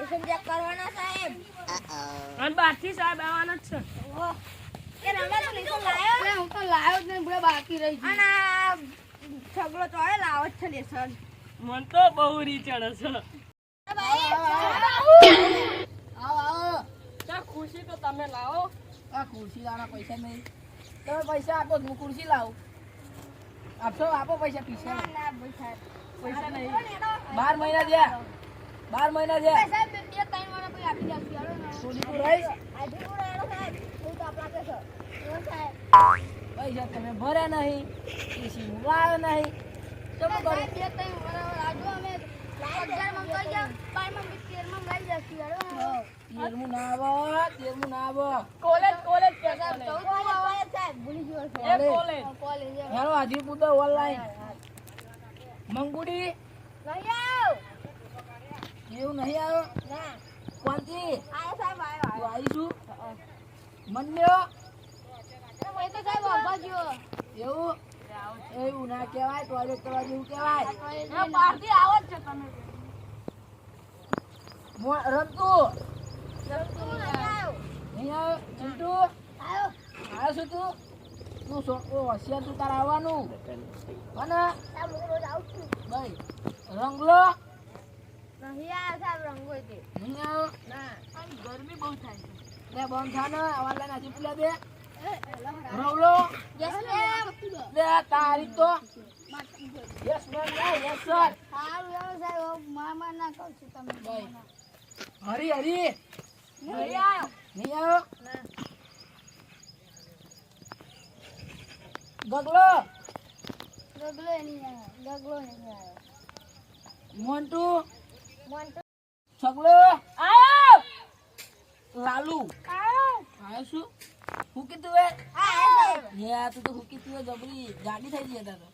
Lesson check કરવાના સાહેબ. અને બહારથી સાહેબ આવવાના જ છે. ઓહો. એ રમા તો લેસન લાયો. એટલે હું તો લાયો જ નહીં બધા બાકી રહી છે અને છગડો તો હવે લાવો જ છે લેસન. મન તો બહુ રીચણ છે. આવો આવો ચા ખુશી તો તમે લાવો. આ ખુરશી લાવવાના પૈસા નહીં. તમે પૈસા આપો હું ખુરશી લાવું. આપશો આપો પૈસા પીછે ના, ના, પૈસા નહીં. બાર મહિના થયા. બાર મહિના. હું છે. પૈસા તમે ભર્યા નહીં. પીસી લાવ્યો નહીં. તો શું કરું. બે ત્રણ વાળા આજુ અમે. અગિયારમાં કરી ગયા, બારમાં તેરમાં લઈ જશું. ચાલો તેરમું ના આવો. તેરમું ના આવો કોલેજ કોલેજ કે સાહેબ, આવે. સાહેબ. ભૂલી ગયો છે. કોલેજ. કોલેજ. હેલો હાજી પૂતો ઓનલાઈન મંગુડી. નહીં આવ. એવું નહીં આવ્યો ના. કોણથી આયો સાહેબ, આયો, તું આયો. આવીશું મન્યો એ મને તો સાહેબ ઊભા ગયો. એવું? એવું ના કહેવાય ટોયલેટ કરવા જેવું કહેવાય. બહારથી આવો જ છે તમે. મો- રમતું? તું નહીં આવ. નહીં આવ્યો ચિંટુ? આયો. આવ્યો છું તું? તું છોકરો હોશિયાર તું તાર આવવાનું. અને આવું છું. રંગલો નહીં આયો સાહેબ, રંગોળી. નહીં આવ્યો ના. ગરમી બહુ થાય છે લે બંધ થા ને ઓનલાઈન હાજી પેલા Yes, ma'am. લે તારીખ તો યસ મેમ યસ સર સારું એવો સાહેબ, મામા ના કહું છું તમે. હરી હરી નહીં આયો. નહીં આવ્યો ગગલો ગગલો નહીં આયો. ગગલો નહીં આયો. મોન્ટુ છગલો આયો લાલુ. આયો. શું હું કીધું હે સાહેબ. યા તું તો હુકી તું જબરી જાડી થઈ ગઈ હતા તો.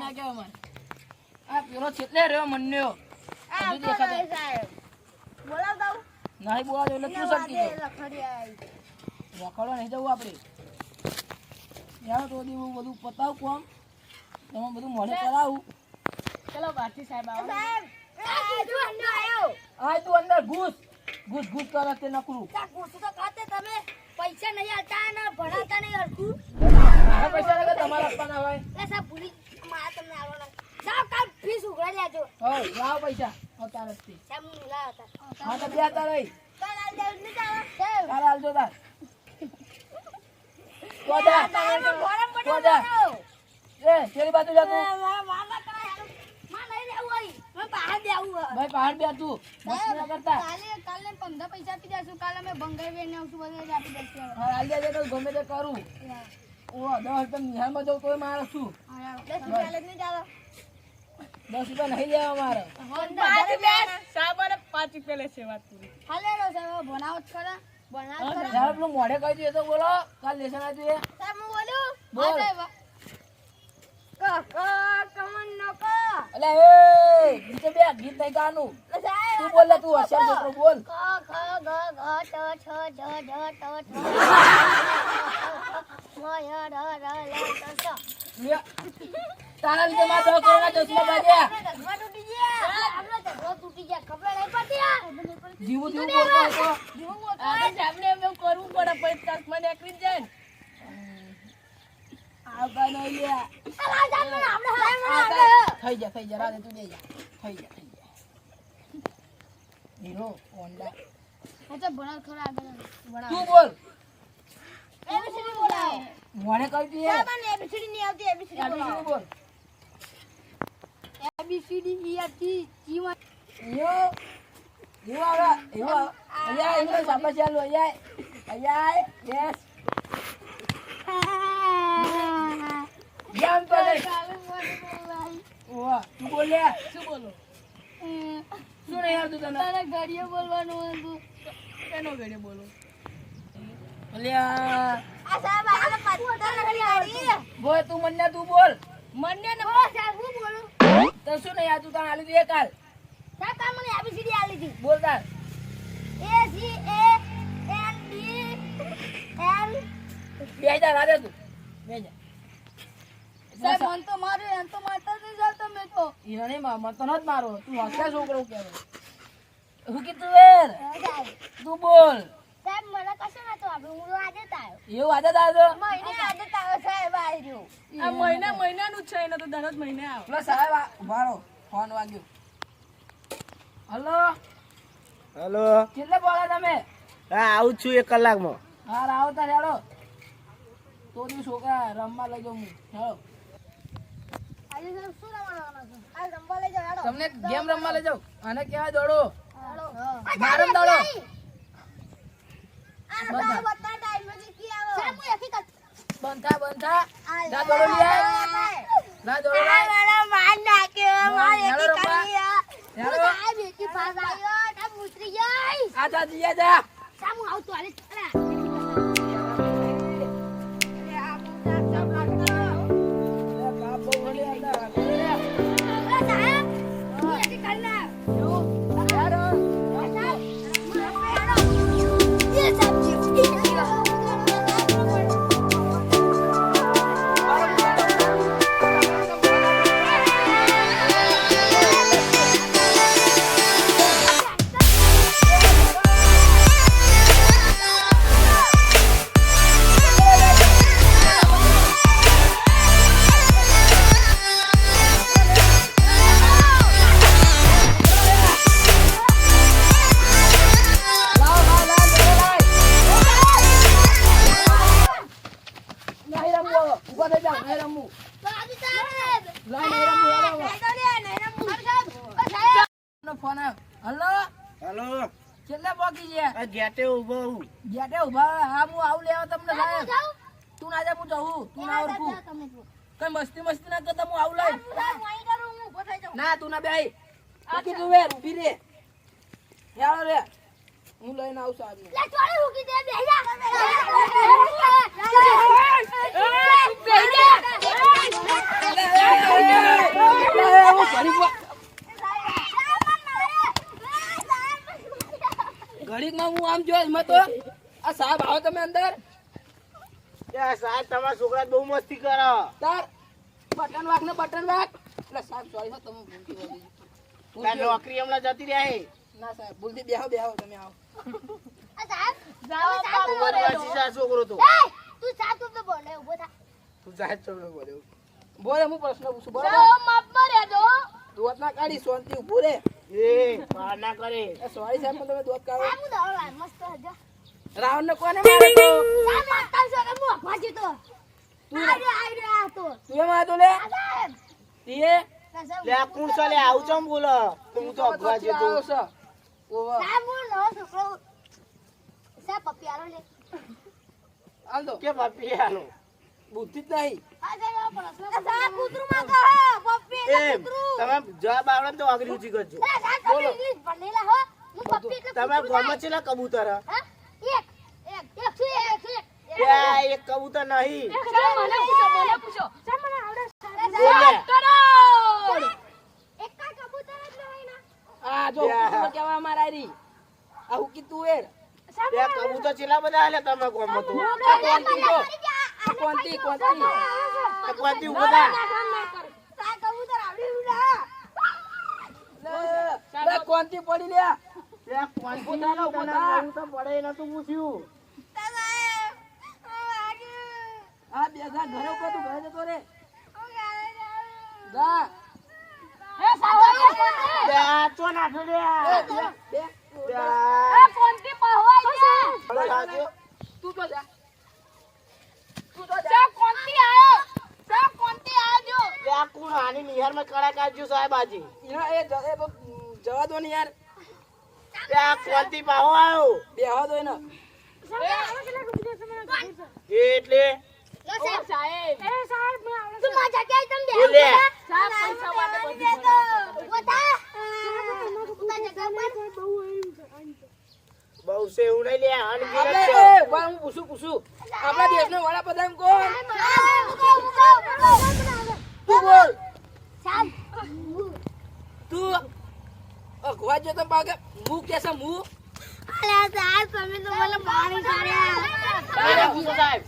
ના કહેવાય મારે આ પેલો છેટલે રહ્યો મન્યો. આ તો દેખાતો. નહીં બોલાવો એટલે તું લખડી આવી. રખડવા નહીં જવું આપણે. યાર તો હું બધું પતાવું કોમ. તમે બધું મોઢે કરાવું. ચલો બહારથી સાહેબ આવો. સાહેબ, આ તું અંદર ઘૂસ. ઘૂસ ઘૂસ કરે તે નકરું. ઘૂસી તો ખાતે તમે પૈસા નહીં આલતા ને ભણાવતા નહીં. મારા પૈસા લાગે તમારે આપવાના હોય. એટલે સાહેબ ભૂલી મારા તમને આલવાના. સાહેબ, કાલ ફીસ ઉઘરાઈ લેજો. હોય લાવ પૈસા. આવતા સાહેબ, હું. હા તો બે રહી. કાલ આલી દેવું તાર. એ બાજુ જા તું મારા મામા કરે હારું. માં નહીં લેવું હોય. મને બહાર. ભાઈ બે તું મસ્તી ના કરતા. કાલે કાલે પંદર પૈસા આપી દેશું. કાલે અમે બંગાઈ વેને આવશું બધે જ આપી દેશું હા હાલ દેજે તો ગમે તે કરું. ઓ 10 રૂપિયા નિહાળમાં જવું તોય મારે શું? 10 રૂપિયા લઈને જાવ 10 રૂપિયા નહીં લેવા મારે. 5 રૂપિયા સાબર 5 રૂપિયા લેશે વાત પૂરી. હાલે રો સાહેબ બનાવો જ ખરા. જ ખરા. જ્યારે મોઢે કહી દે તો બોલો. કાલ આપ્યું એ સાહેબ હું બોલું? બોલ. હા સાહેબ ક ક કમન નો ક અલે એ ગીતે બે ગીત નહીં ગાવાનું. તું બોલ તું હોશિયાર છોકરો બોલ ક ખ ગ ઘ ચ છ જ જ ટ ઠ મ ય ર ર લ ત સ તારા લીધે મારા દસ કરોડના ચશ્મા બાજ્યા આપણે તૂટી ગયા આપણે ઝઘડો તૂટી ગયા ખબર નહીં પડતી જીવું જીવું બોલતો બોલતો કરવું પડે પછી ચશ્મા નીકળી જાય ને આવતા નહીં લે અલા સાહેબ મને આપણે સાહેબ મને આવતા. આપણે થઈ જા થઈ જા એબીસીડી બોલાવો મોઢે કહી દઈએ સાહેબ મને આવતી એબીસીડી બોલાવો બોલ યસ જામ તો ઓવા તું બોલ? શું બોલો? શું નહીં આવતું તને? તારે ઘડીએ બોલવાનું હતું. કેનો ઘડીએ બોલો? અલ્યા. આ સાહેબ આને પત્તા નથી બોલ તું મને તું બોલ. મને ને ઓ સાહેબ હું બોલું? તો શું નહીં આવતું તને આલી દે કાલ સાહેબ તાર મને આલી હતી. બોલ તાર. એ સી એ એન બે જા રાધે તું. બે જા. સાહેબ મન તો મારે એમ તો મારતા જ નહીં જાવ તમે તો હીરો નહીં તો ન મારો. તું હોશિયાર છોકરો કહેવાય હું કીધું વેર તું બોલ. સાહેબ મને કશું નતું આપ્યું હું આજે આવ્યો. એવું આદત આવ્યો મહિને આજે આવ્યો સાહેબ આવી આ મહિના મહિનાનું છે એને તો દરરોજ મહિને આવે. પેલો સાહેબ આ- ફોન વાગ્યો. હલો? હલો? કેટલે બોલા તમે? હા આવું છું એક કલાકમાં. હા રાવો તાર હેડો. તો છોકરા રમવા લઈ જાઉં હું. હેડો આજે સાહેબ શું રમવાનું છે આ રમવા લઈ જાઓ હેડો તમને ગેમ રમવા લઈ જાઉં અને કેવા દોડો. હેડો. મારમ દોડો. બંધા બંધા ના દોડો લઈ આય દોડો મારા માર નાખ્યો મારે એકી કરી હેડો. સાહેબ એકી પાસ આવ્યો ટાઈમ ઉતરી આ જા જીયા જા. સાહેબ આવતો હાલે. નહીં રમવું. લાય, નહીં રમવું. નો ફોન. હલો હલો છેલ્લે પોકી ગયા આ ગેટે ઊભો હું ગેટે ઊભા. હા હું આવું લેવા તમને સાહેબ તું ના જા હું જવું તું ના ઓળખું કઈ મસ્તી મસ્તી ના કરતા હું આવું લઈ ના તું ના બે ઉકી તું વેર ઊભી રે હેળો રે હું લઈને આવશું આજને હું ઘડીકમાં હું આમ જોઈશ મતો આ સાહેબ આવો તમે અંદર. સાહેબ તમારા છોકરા બહુ મસ્તી કરો. તાર બટન વાક ને બટન વાક એટલે સાહેબ સોરી તમે ભૂલતી બોલી. નોકરી હમણાં જતી રહ્યા ના સાહેબ ભૂલથી બેહો બેહો તમે આવો. છોકરો તો તું સાત તો બોલે ઊભો થા. તું સાહેબ છોકરો બોલ્યો બોલે. હું પ્રશ્ન પૂછું બરોબર? માપમાં રહેજો દોત ના કાઢી શાંતિ ઉભું રે. એ પાર ના કરે. સોરી સાહેબ તમે દોત કાઢો. સાહેબ હું દોડો મસ્ત હજો રાવણ ને કોને મારે તો? મારતા છો કે હું અખવા જતો તું આઈ આઈ આ તો. તું એમ આતો લે. તીએ. લે કોણ છે આવું ચમ બોલો? તો હું તો અગવા આવ્યો જતો છે. ઓવા સાહેબ હું નવો છોકરો. સાહેબ પપ્પી લે. હાલ કે બાપી આનો બુદ્ધિ જ નહીં. તમે જવાબ આવડે તો આગળ ઊંચી કરજો. અરે તમે ઇંગ્લિશ ભણેલા હો. હું પપ્પી એટલે તમે કૂતરું ગમે છે કબૂતર? હા? એક એક એક છે એક છે. કે આ એક કબૂતર નહીં. સાહેબ મને પૂછો મને પૂછો. સાહેબ મને આવડે બોલે. કરોડ એક કા કબૂતર જ નહીં ના. આ જો કેવા મારા રી. આ હુકી તું એર કબૂતર ચેલા બધા આલે તમે ગમતું કોંતી જો કોંતી કોંતી ઊભો થા સાહેબ કબૂતર આવડી ઉડા લે કોંતી પડી લે. લે કોંતી ના બોલા હું તો પડે નતું પૂછ્યું આ બે ઘરે ઉપર તું ઘરે જતો રે. જા. એ સાહેબ લે આ ચો નાખો લે બે બે. લે પહોવાઈ ગયા તું તો જા તું તો જા સાહેબ કોણથી આયો સાહેબ કોણથી આજો લે આ કોણ આની નિહારમાં કડા કાઢજો સાહેબ આજે. એ જ- એ તો જવા દો ને યાર. આ કોઈથી પાહો આવ્યો બેહો દો એને. એટલે? સાહેબ. સાહેબ. એ સાહેબ મે આવડે તું મારા જગ્યાએ તમે બોલે. સાહેબ પૈસા માટે બતા બહુ છે એવું નહીં લે અનગિનત આપણે છે એ ઊભા હું પૂછું પૂછું. આપણા દેશનો વડાપ્રધાન કોણ? બોલ. તું અખવા જો તો પાકે મું કે છે મું? અરે પૂછો સાહેબ.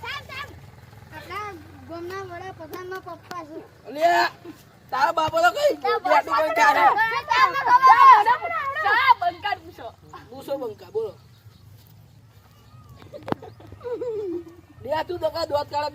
પપ્પા છે. લે તારા બાપો તો કઈ બેટું કોઈ સાહેબ બંધ કર પૂછો? બસો બંકા બોલો. બે તું તો કા દોત કાળા